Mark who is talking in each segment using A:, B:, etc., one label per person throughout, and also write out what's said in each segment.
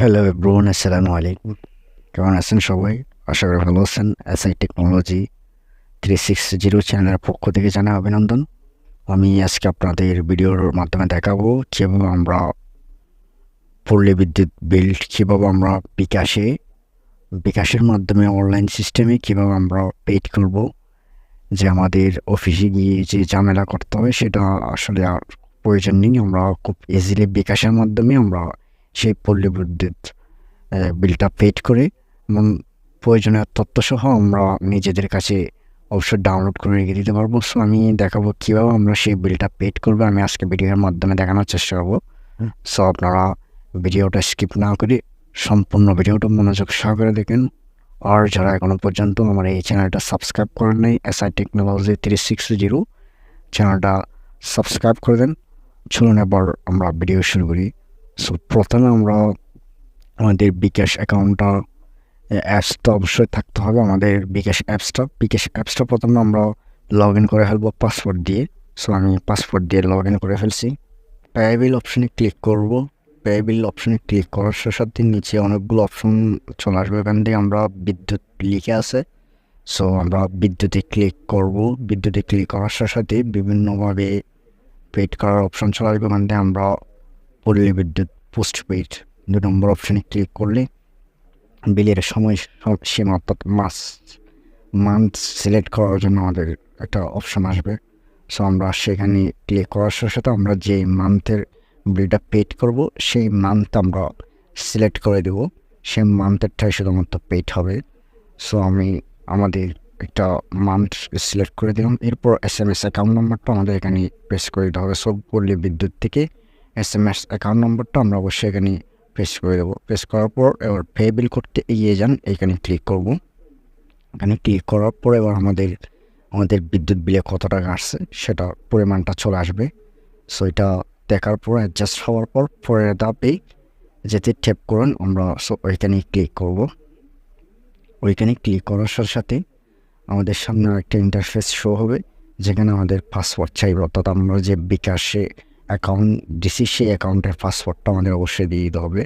A: Hello ব্রোন আসসালামু আলাইকুম। কেমন আছেন সবাই? আশা করি ভালো আছেন। SI technology three six zero চ্যানেলের পক্ষ থেকে জানা অভিনন্দন। আমি আজকে আপনাদের ভিডিওর মাধ্যমে দেখাবো কীভাবে আমরা পল্লী বিদ্যুৎ বিল, কীভাবে আমরা বিকাশে, বিকাশের মাধ্যমে অনলাইন সিস্টেমে কীভাবে আমরা পেড করব, যে আমাদের অফিসে গিয়ে যে ঝামেলা করতে হবে সেটা আসলে আর প্রয়োজন নেই। আমরা খুব ইজিলি বিকাশের মাধ্যমে আমরা সেই পল্লী বিদ্যুৎ বিলটা পেড করে এবং প্রয়োজনীয় তথ্যসহ আমরা নিজেদের কাছে অবশ্যই ডাউনলোড করে রেখে দিতে পারব। সো আমি দেখাবো কীভাবে আমরা সেই বিলটা পেড করব। আমি আজকে ভিডিওর মাধ্যমে দেখানোর চেষ্টা করব। সো আপনারা ভিডিওটা স্কিপ না করে সম্পূর্ণ ভিডিওটা মনোযোগ সহকারে দেখেন। আর যারা এখনও পর্যন্ত আমার এই চ্যানেলটা সাবস্ক্রাইব করেন নাই SI technology three six zero চ্যানেলটা সাবস্ক্রাইব করে দেন। চলুন এবার আমরা ভিডিও শুরু করি। সো প্রথমে আমরা আমাদের বিকাশ অ্যাকাউন্টটা অ্যাপসটা অবশ্যই থাকতে হবে, আমাদের বিকাশ অ্যাপসটা। বিকাশ অ্যাপসটা প্রথমে আমরা লগ ইন করে ফেলব পাসওয়ার্ড দিয়ে। সো আমি পাসওয়ার্ড দিয়ে লগ ইন করে ফেলছি। পেয়েবিল অপশনে ক্লিক করব। পেয়েবিল অপশনে ক্লিক করার সাথে সাথে নিচে অনেকগুলো অপশন চলে আসবে। এখান থেকে আমরা বিদ্যুৎ লিখে আছে। সো আমরা বিদ্যুতে ক্লিক করব। বিদ্যুতে ক্লিক করার সাথে সাথে বিভিন্নভাবে পেড করার অপশন চলে আসবে। ওখান থেকে আমরা পল্লী বিদ্যুৎ পোস্ট পেড দু নম্বর অপশানে ক্লিক করলে বিলের সময় সম- সীমা অর্থাৎ মাস মান্থ সিলেক্ট করার জন্য আমাদের একটা অপশান আসবে। সো আমরা সেখানে ক্লিক করার সাথে সাথে আমরা যে মান্থের বিলটা পেড করব, সেই মান্থ আমরা সিলেক্ট করে দেব। সেই মান্থেরটাই শুধুমাত্র পেড হবে। সো আমি আমাদের একটা মান্থ সিলেক্ট করে দিলাম। এরপর এস এম এস অ্যাকাউন্ট নাম্বারটা আমাদের এখানে প্রেস করে দিতে হবে। সব পল্লী বিদ্যুৎ থেকে এস এম এস অ্যাকাউন্ট নম্বরটা আমরা অবশ্যই এখানে প্রেস করে দেবো। প্রেস করার পর এবার পে বিল করতে এগিয়ে যান। এখানে ক্লিক করব। এখানে ক্লিক করার পর এবার আমাদের আমাদের বিদ্যুৎ বিলে কত টাকা আসছে সেটা পরিমাণটা চলে আসবে। সো এটা দেখার পর অ্যাডজাস্ট হওয়ার পর, পরের ধাপে যেতে ট্যাপ করুন, আমরা সো ওইখানে ক্লিক করব। ওইখানে ক্লিক করার সাথে সাথে আমাদের সামনে একটা ইন্টারফেস শো হবে, যেখানে আমাদের পাসওয়ার্ড চাইবে। অর্থাৎ আমরা যে বিকাশে অ্যাকাউন্ট দিছি সেই অ্যাকাউন্টের পাসওয়ার্ডটা আমাদের অবশ্যই দিয়ে দিতে হবে।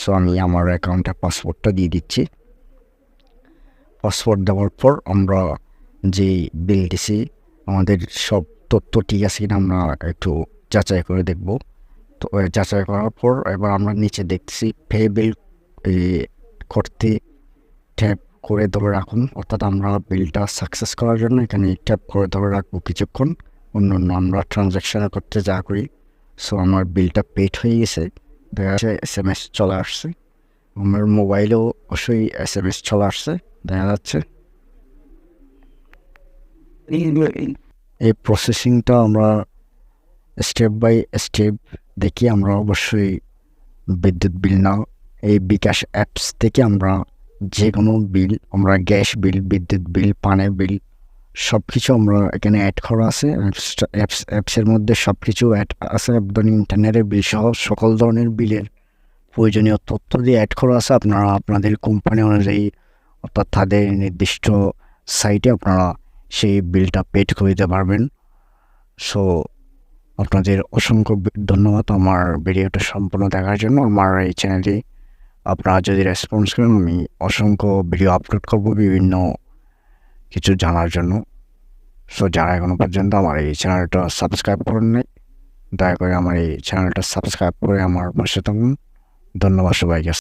A: সো আমি আমার অ্যাকাউন্টের পাসওয়ার্ডটা দিয়ে দিচ্ছি। পাসওয়ার্ড দেওয়ার পর আমরা যে বিল দিছি, আমাদের সব তথ্য ঠিক আছে কিনা আমরা একটু যাচাই করে দেখব। তো যাচাই করার পর এবার আমরা নিচে দেখছি পে বিল করতে ট্যাপ করে ধরে রাখুন। অর্থাৎ আমরা বিলটা সাকসেস করার জন্য এখানে ট্যাপ করে ধরে রাখব কিছুক্ষণ। অন্য অন্য আমরা ট্রানজ্যাকশন করতে যা করি। সো আমার বিলটা পেড হয়ে গেছে। দেখা যাচ্ছে এস এম এস চলে আসছে। আমার মোবাইলেও অবশ্যই এস এম এস চলে আসছে। দেখা যাচ্ছে। এই প্রসেসিংটা আমরা স্টেপ বাই স্টেপ দেখি। আমরা অবশ্যই বিদ্যুৎ বিল না এই বিকাশ অ্যাপস থেকে আমরা যে কোনো বিল আমরা গ্যাস বিল বিদ্যুৎ বিল পানের বিল সব কিছু আমরা এখানে অ্যাড করা আছে। অ্যাপস অ্যাপসের মধ্যে সব কিছু অ্যাড আছে। একদম ইন্টারনেটের বিল সহ সকল ধরনের বিলের প্রয়োজনীয় তথ্য দিয়ে অ্যাড করা আছে। আপনারা আপনাদের কোম্পানি অনুযায়ী অর্থাৎ তাদের নির্দিষ্ট সাইটে আপনারা সেই বিলটা পেড করে দিতে পারবেন। সো আপনাদের অসংখ্য ধন্যবাদ আমার ভিডিওটা সম্পূর্ণ দেখার জন্য। আমার এই চ্যানেলে আপনারা যদি রেসপন্স করেন, আমি অসংখ্য ভিডিও আপলোড করব। বিভিন্ন কিছু জানার জন্য। সো যারা এখনও পর্যন্ত আমার এই চ্যানেলটা সাবস্ক্রাইব করেন নাই, দয়া করে আমার এই চ্যানেলটা সাবস্ক্রাইব করে আমার পাশে থাকুন। ধন্যবাদ সবাইকে।